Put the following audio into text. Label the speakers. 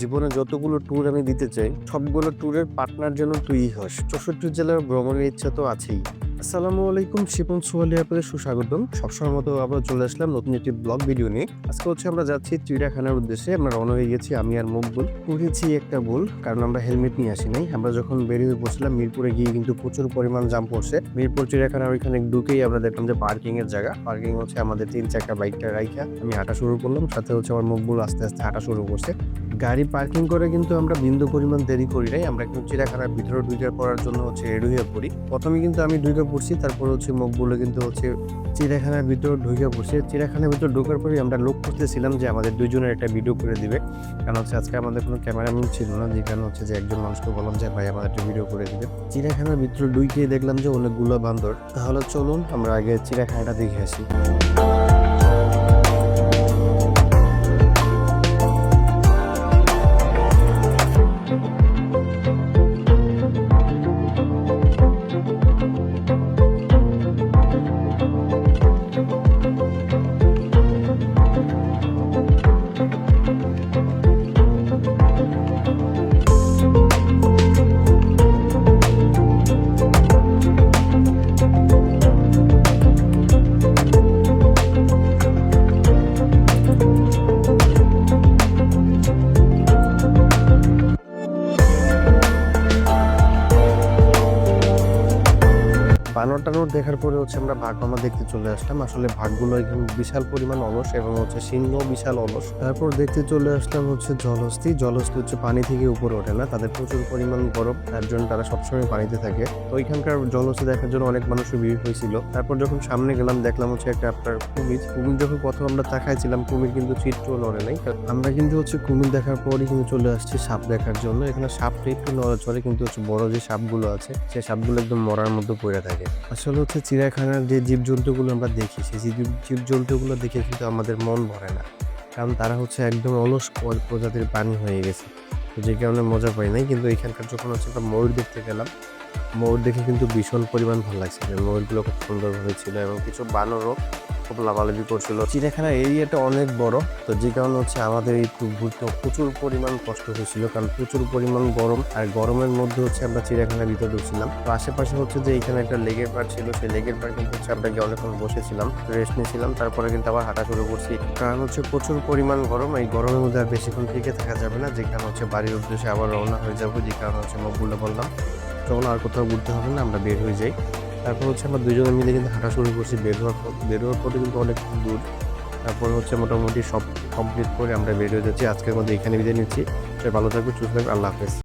Speaker 1: জীবনে যতগুলো ট্যুর আমি দিতে চাই, সবগুলো ট্যুরের পার্টনার যেন তুই হস। চৌষট্টি জেলার ভ্রমণের ইচ্ছা তো আছেই। আসসালামু আলাইকুম, শিপন সোহালি আপনাদের সুস্বাগতম। সবসময় মতো আবার চলে আসলাম নতুন একটি ব্লগ ভিডিও নিয়ে। আজকে হচ্ছে আমরা যাচ্ছি চিড়িয়াখানার উদ্দেশ্যে। আমরা রওনা হয়ে গেছি আমি আর মকবুল। করেছি একটা ভুল, কারণ আমরা হেলমেট নিয়ে আসি নাই। আমরা যখন বেরিয়ে পড়ছিলাম, মিরপুরে গিয়ে কিন্তু প্রচুর পরিমাণ জাম পড়ছে। মিরপুর চিড়িয়াখানার ওইখানে ঢুকেই আমরা দেখলাম যে পার্কিং এর জায়গা। পার্কিং হচ্ছে আমাদের তিন চাকা বাইকটা রাইখা। আমি হাঁটা শুরু করলাম, সাথে হচ্ছে আমার মকবুল আস্তে আস্তে হাঁটা শুরু করছে। গাড়ি পার্কিং করে কিন্তু আমরা বিন্দু পরিমাণ দেরি করি নাই। আমরা কিন্তু চিড়িয়াখানার ভিতরে ঢুকে পড়ার জন্য হচ্ছে রেডি হয়ে পড়ি। প্রথমে কিন্তু আমি ঢুকে পড়ছি, তারপর হচ্ছে মকবুলে কিন্তু হচ্ছে চিড়িয়াখানার ভিতর ঢুকে পড়ছি। চিড়িয়াখানার ভিতর ঢোকার পরে আমরা লোক করতেছিলাম যে আমাদের দুজনের একটা ভিডিও করে দিবে। কারণ হচ্ছে আজকে আমাদের কোনো ক্যামেরাম্যান ছিল না, যে কারণে হচ্ছে যে একজন মানুষকে বললাম যে, ভাই, আমাদের একটা ভিডিও করে দিবে। চিড়িয়াখানার ভিতরে ঢুকে দেখলাম যে অনেকগুলো বান্দর। তাহলে চলুন আমরা আগে চিড়িয়াখানাটা দেখে আসি। বানর টানর দেখার পরে হচ্ছে আমরা ভাগমামা দেখতে চলে আসলাম। আসলে ভাগগুলো এখানে বিশাল পরিমাণ অলস এবং হচ্ছে সিংহ বিশাল অলস। তারপর দেখতে চলে আসলাম হচ্ছে জলহস্তি। জলহস্তি হচ্ছে পানি থেকে উপরে ওঠে না, তাদের প্রচুর পরিমাণ বরফ, তার জন্য তারা সবসময় পানিতে থাকে। তো ওইখানকার জলহস্তি দেখার জন্য অনেক মানুষের ভিড় হয়েছিল। তারপর যখন সামনে গেলাম, দেখলাম হচ্ছে একটা আপনার কুমির। কুমির যখন প্রথম আমরা তাকাইছিলাম, কুমির কিন্তু চিত্র নড়ে নাই। আমরা কিন্তু হচ্ছে কুমির দেখার পরই কিন্তু চলে আসছি সাপ দেখার জন্য। এখানে সাপটা একটু নড়াচড়ে কিন্তু হচ্ছে বড় যে সাপগুলো আছে সেই সাপগুলো একদম মরার মধ্যে পড়ে থাকে। আসলে হচ্ছে চিড়িয়াখানার যে জীবজন্তুগুলো আমরা দেখি, সেই জীবজন্তুগুলো দেখে কিন্তু আমাদের মন ভরে না। কারণ তারা হচ্ছে একদম অলস প্রজাতির প্রাণী হয়ে গেছে। তো যে কারণে মজা পাই নাই, কিন্তু এখানকার যখন হচ্ছে আমরা ময়ূর দেখতে গেলাম, ময়ূর দেখে কিন্তু ভীষণ পরিমাণ ভালো লাগছিল ময়ূরগুলো খুব সুন্দরভাবে ছিল এবং কিছু বানরও খুব লাভালাভি করছিল। চিড়িয়াখানার এরিয়াটা অনেক বড়, তো যে কারণে হচ্ছে আমাদের এই ঘুরতে প্রচুর পরিমাণ কষ্ট হয়েছিল, কারণ প্রচুর পরিমাণ গরম আর গরমের মধ্যে হচ্ছে আমরা চিড়িয়াখানার ভিতরে ঢুকছিলাম। তো আশেপাশে হচ্ছে যে এখানে একটা লেগের পার ছিল, সেই লেগের পার কিন্তু হচ্ছে আমরা গিয়ে অনেকক্ষণ বসেছিলাম রেস্ট নিয়েছিলাম, তারপরে কিন্তু আবার হাঁটা শুরু করছি। কারণ হচ্ছে প্রচুর পরিমাণ গরম, এই গরমের মধ্যে আর বেশিক্ষণ টিকে থাকা যাবে না, যে কারণে হচ্ছে বাড়ির উদ্দেশ্যে আবার রওনা হয়ে যাব, যে কারণে হচ্ছে মকবুল্লা বললাম তখন আর কোথাও ঘুরতে হবে না, আমরা বের হয়ে যাই। তারপর হচ্ছে আমরা দুজনে মিলে কিন্তু হাঁটা শুরু করছি। বের হওয়ার পর, বের হওয়ার পরে কিন্তু অনেক দূর। তারপর হচ্ছে মোটামুটি সব কমপ্লিট করে আমরা বের হয়ে যাচ্ছি। আজকের মধ্যে এখানে বিদায় নিচ্ছি। ভালো থাকবে সুস্থ থাকবে আল্লাহ হাফেজ।